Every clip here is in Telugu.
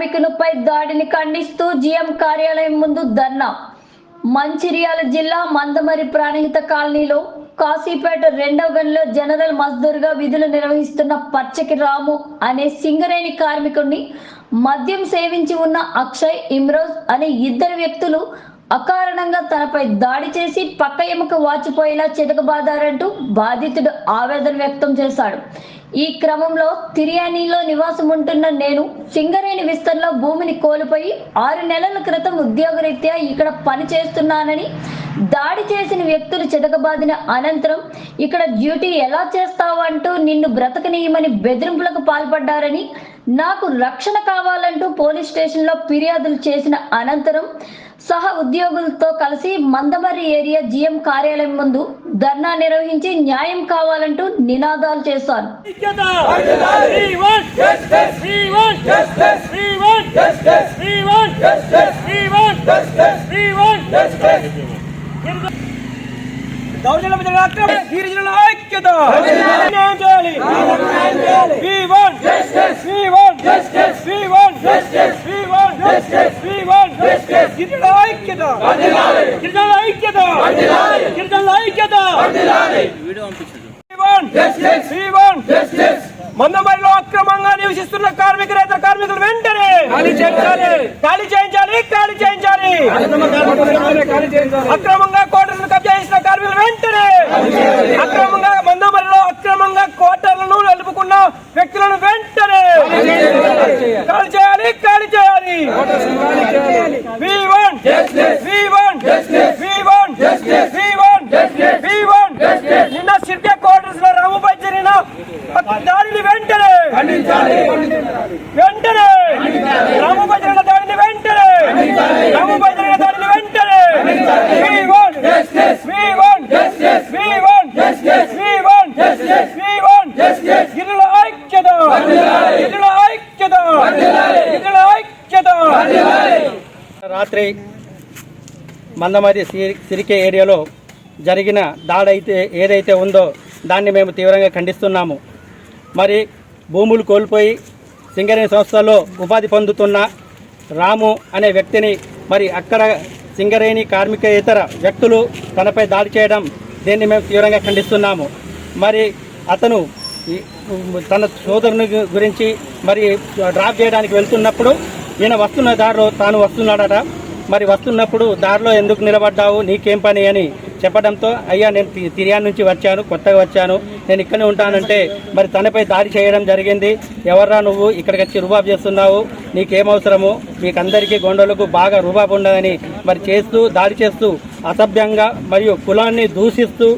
కార్మికులపై దాడిని ఖండిస్తూ జీఎం కార్యాలయం ముందు ధర్నా. మంచిర్యాల జిల్లా మందమరి ప్రాణహిత కాలనీలో కాశీపేట రెండవ గనిలో జనరల్ మజ్దూర్గా విధులు నిర్వహిస్తున్న పచ్చకి రాము అనే సింగరేణి కార్మికుడిని మద్యం సేవించి ఉన్న అక్షయ్ ఇమ్రోజ్ అనే ఇద్దరు వ్యక్తులు అకారణంగా తనపై దాడి చేసి పక్క ఎముక వాచిపోయేలా చితకబాదారంటూ బాధితుడు ఆవేదన వ్యక్తం చేశాడు. ఈ క్రమంలో తిరియానీలో నివాసం ఉంటున్న నేను సింగరేణి విస్తరణలో భూమిని కోల్పోయి ఆరు నెలల క్రితం ఉద్యోగరీత్యా ఇక్కడ పని చేస్తున్నానని దాడి చేసిన వ్యక్తులు చితకబాదిన అనంతరం ఇక్కడ డ్యూటీ ఎలా చేస్తావంటూ నిన్ను బ్రతకనీయమని బెదిరింపులకు పాల్పడ్డారని నాకు రక్షణ కావాలంటూ పోలీస్ స్టేషన్లో ఫిర్యాదులు చేసిన అనంతరం సహ ఉద్యోగులతో కలిసి మందమర్రి ఏరియా జీఎం కార్యాలయం ముందు ధర్నా నిర్వహించి న్యాయం కావాలంటూ నినాదాలు చేశారు. ఐక్యత! గిరిజనుల ఐక్యత! గిరిజనుల ఐక్యత. మందమరిలో అక్రమంగా నివసిస్తున్న కార్మికులేతర కార్మికులు వెంటనే ఖాళీ చేయించాలి! ఖాళీ చేయించాలి! ఖాళీ చేయించాలి! అక్రమంగా కోటలను కబ్జా చేసిన కార్మికులు వెంటనే అక్రమంగా మందమరిలో అక్రమంగా కోటలను నిలుపుకున్న వ్యక్తులను వెంటనే ఖాళీ చేయాలి! ఖాళీ చేయాలి! నిన్న సిర్కే క్వార్టర్స్లో రాముపై జరిగిన దాడిని వెంటనే వెంటనే రాముపై జరిగిన దాడిని వెంటనే రాముపై జరిగిన దాడిని వెంటనే We ఐక్యత గిరిజనుల ఐక్యత గిరిజనుల ఐక్యత రాత్రి మందమరి సిరికే ఏరియాలో జరిగిన దాడైతే ఏదైతే ఉందో దాన్ని మేము తీవ్రంగా ఖండిస్తున్నాము. మరి భూములు కోల్పోయి సింగరేణి సంస్థలో ఉపాధి పొందుతున్న రాము అనే వ్యక్తిని మరి అక్కడ సింగరేణి కార్మికేతర వ్యక్తులు తనపై దాడి చేయడం దీన్ని మేము తీవ్రంగా ఖండిస్తున్నాము. మరి అతను తన సోదరుని గురించి మరి డ్రాప్ చేయడానికి వెళ్తున్నప్పుడు ఈయన వస్తున్న దారిలో తాను వస్తున్నాడట. మరి వస్తున్నప్పుడు దారిలో ఎందుకు నిలబడ్డావు? నీకేం పని అని చెప్పడంతో అయ్యా నేను తిరియా తిరియాన్ నుంచి వచ్చాను కొత్తగా వచ్చాను నేను ఇక్కడనే ఉంటానంటే మరి తనపై దాడి చేయడం జరిగింది. ఎవర్రా నువ్వు? ఇక్కడికి వచ్చి రుబాబ్ చేస్తున్నావు. నీకేం అవసరము మీకందరికీ గొండలకు బాగా రుబాబు ఉండదని మరి చేస్తూ దాడి చేస్తూ అసభ్యంగా మరియు కులాన్ని దూషిస్తూ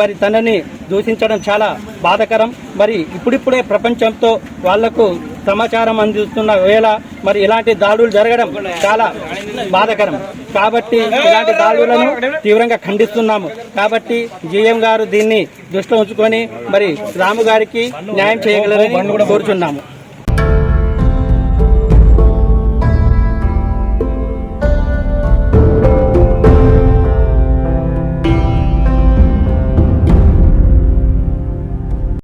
మరి తనని దూషించడం చాలా బాధకరం. మరి ఇప్పుడిప్పుడే ప్రపంచంతో వాళ్ళకు సమాచారం అందిస్తున్న వేళ మరి ఇలాంటి దాడులు జరగడం చాలా బాధకరం. కాబట్టి ఇలాంటి దాడులను తీవ్రంగా ఖండిస్తున్నాము. కాబట్టి జీఎం గారు దీన్ని దృష్టిలో ఉంచుకొని మరి రాము గారికి న్యాయం చేయగలరని కోరుచున్నాము.